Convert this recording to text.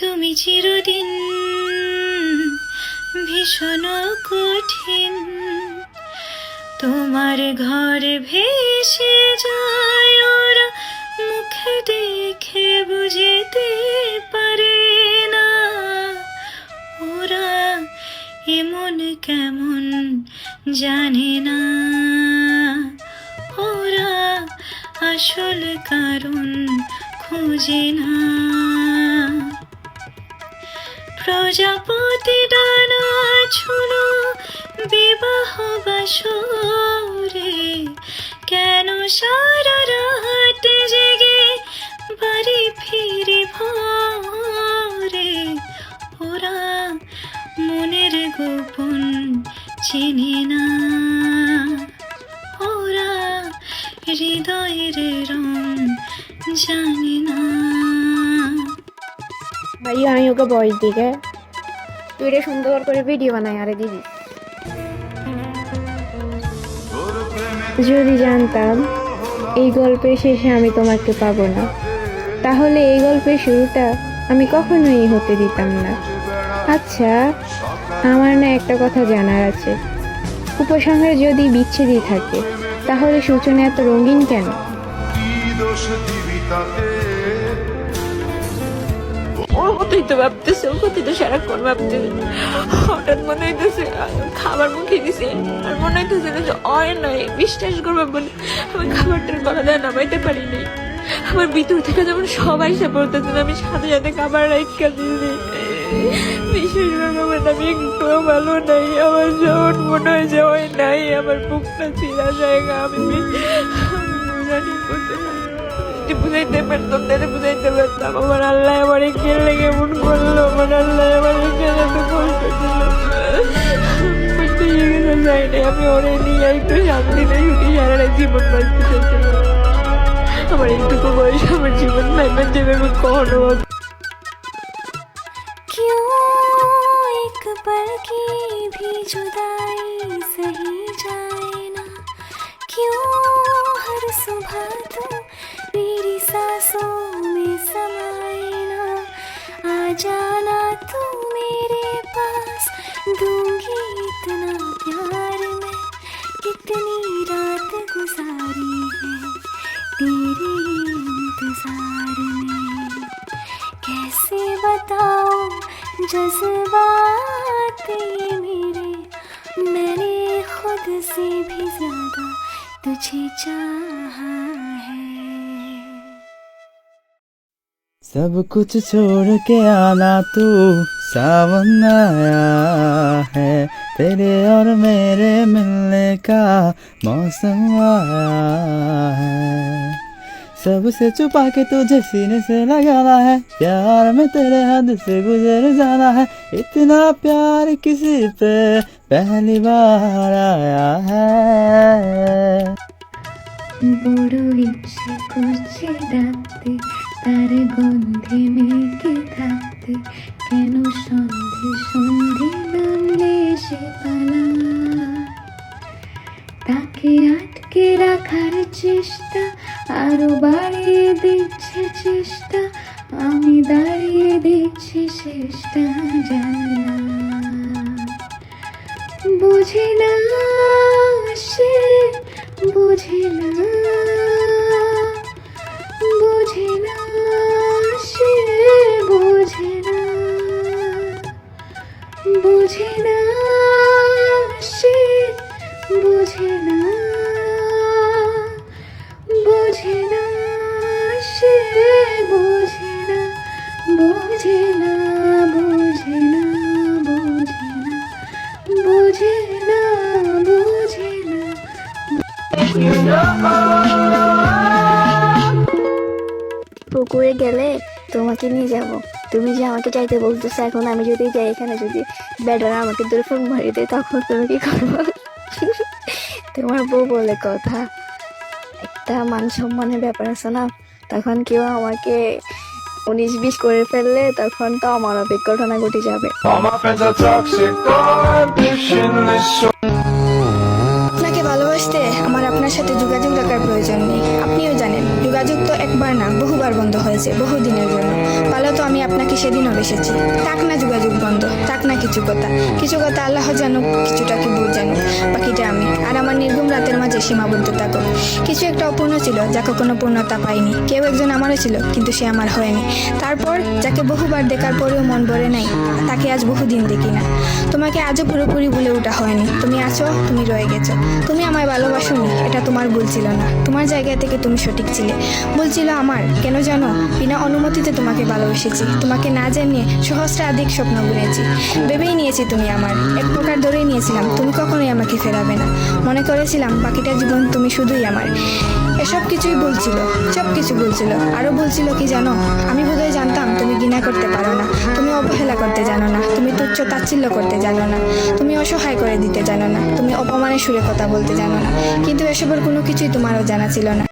তুমি চিরদিন ভীষণ কঠিন। তোমার ঘর ভেসে যায়, ওরা মুখে দেখে বুঝতে পারে না। ওরা এমন কেমন জানে না। ওরা আসল কারণ খুঁজে না। প্রজাপতি ডানা ছুলো বিবাহ বাসরে। কেন সারা রাত জেগে বাড়ি ফিরে ভরে? ওরা মনের গোপন চিনি না। ওরা হৃদয়ের রং জানে না। ভাই আমি ওকে বয়স দিকে তুই এটা সুন্দর করে ভিডিও বানাই আরে দিদি। যদি জানতাম এই গল্পের শেষে আমি তোমাকে পাবো না তাহলে এই গল্পের শুরুটা আমি কখনোই হতে দিতাম না। আচ্ছা আমার না একটা কথা জানার আছে। উপসংহার যদি বিচ্ছেদই থাকে তাহলে সূচনা এত রঙিন কেন? কি দোষ দিবি তাতে ওর মতোই তো ভাবতেছে ওর কথাই সারাক্ষণ ভাবতেছে। হঠাৎ মনে হইতেছে, খাবার মুখে দিছে, আর মনে হইতেছে যে অয় নয়, বিশ্বাস করবে বলে আমি খাবারটার গলা নামাইতে পারি নাই। আমার ভিতর থেকে যেমন সবাই সে পড়তেছে আমি সাথে সাথে খাবার রাইখা দিয়েছি। বিশেষ করে আমি একটু ভালো নাই, আমার যখন মনে হয় যে ওই নাই, আমার বুকটা চিরা জায়গা, আমি আমি জানি বলতে পারি না। যদি বুঝাইতে পারতাম তাহলে বুঝাইতে পারতাম আমার আল্লাহ আমার খেলে কেমন করলো আমার আল্লাহ আমার খেলে তো কষ্ট দিল বুঝতে গেছে যাই নাই আমি ওরে নিয়ে একটু শান্তিতে ছুটি সারা রাত জীবন বাঁচতে চাইছিলাম আমার একটুকু বয়স আমার জীবন ভাইবার যাবে আমি কখনো ভাব- क्यों एक पल की भी जुदाई सही जाए ना क्यों हर सुबह तू मेरी सांसों में समाए आ जाना तू मेरे पास। दूँगी इतना प्यार मैं। कितनी रात गुजारी है तेरे इंतज़ार में। कैसे बताऊँ जज्बात ये मेरे? मैंने खुद से भी ज़्यादा तुझे चाहा है। सब कुछ छोड़ के आना तू सावन आया है तेरे और मेरे मिलने का मौसम आया है सबसे छुपा के तुझे सीने से लगाना है प्यार में तेरे हद से गुजर जाना है इतना प्यार किसी पे पहली बार आया है বড় ইচ্ছে করছে ডাকতে তার গন্ধে মেঘে থাকতে কেন সন্ধে সন্ধে নামলে সে পালা? তাকে আটকে রাখার চেষ্টা, আরও বাড়িয়ে দিচ্ছে চেষ্টা, আমি দাঁড়িয়ে দিচ্ছি শেষটা জানলা বুঝে না সে, বুঝে না বুঝে না, সে বুঝে না বুঝে না, সে বুঝে না বুঝে না বুঝে না বুঝে না বুঝে না বুঝে না। পুকুরে গেলে তোমাকে নিয়ে যাব। তুমি যে আমাকে চাইতে বলতেছো, এখন আমি যদি যাই এখানে, যদি ব্যাটারা আমাকে দূরে ফোন মারি দেয়, তখন তুমি কি করব? তোমার বউ বলে কথা। একটা মান সম্মানের ব্যাপার আছে না? তখন কেউ আমাকে উনিশ বিশ করে ফেললে, তখন তো আমার ঘটনা ঘটে যাবে। ভালোবাসতে আমার আপনার সাথে যোগাযোগ রাখার প্রয়োজন নেই। আপনিও জানেন, যোগাযোগ তো একবার না, বহুবার বন্ধ হয়েছে, বহুদিনের জন্য। ভালো তো আমি আপনাকে সেদিনও বেসেছি। থাক না যোগাযোগ বন্ধ, থাক না কিছু কথা। কিছু কথা আল্লাহ জানুক, কিছুটা কি ভুল জানুক, বাকিটা আমি। আর আমার নির্গুম রাতের মাঝে সীমাবদ্ধ থাকুক। কিছু একটা অপূর্ণ ছিল, যা কখনো পূর্ণতা পাইনি কেউ একজন আমারও ছিল, কিন্তু সে আমার হয়নি। তারপর, যাকে বহুবার দেখার পরেও মন ভরে নাই, তাকে আজ বহুদিন দেখি না। তোমাকে আজও পুরোপুরি ভুলে ওঠা হয়নি। তুমি আছো, তুমি রয়ে গেছো। তুমি আমায় ভালোবাসোনি এটা তোমার ভুল ছিল না। তোমার জায়গা থেকে তুমি সঠিক ছিলে। ভুল ছিল আমার। কেন জানো? বিনা অনুমতিতে তোমাকে ভালোবেসেছি। তোমাকে না জানিয়ে সহস্রাধিক স্বপ্ন বুনেছি। ভেবেই নিয়েছি তুমি আমার। এক প্রকার ধরেই নিয়েছিলাম, তুমি কখনোই আমাকে ফেরাবে না। মনে করেছিলাম, বাকিটা জীবন তুমি শুধুই আমার। এসব কিছুই বলছিল সব কিছু বলছিল আরও বলছিল কি জানো? আমি বোধহয় জানতাম তুমি ঘৃণা করতে পারো না। তুমি অবহেলা করতে জানো না। তুচ্ছ তাচ্ছিল্য করতে জানো না। তুমি অসহায় করে দিতে জানো না। তুমি অপমানের সুরে কথা বলতে জানো না। কিন্তু এসবের কোনো কিছুই তোমারও জানা ছিল না।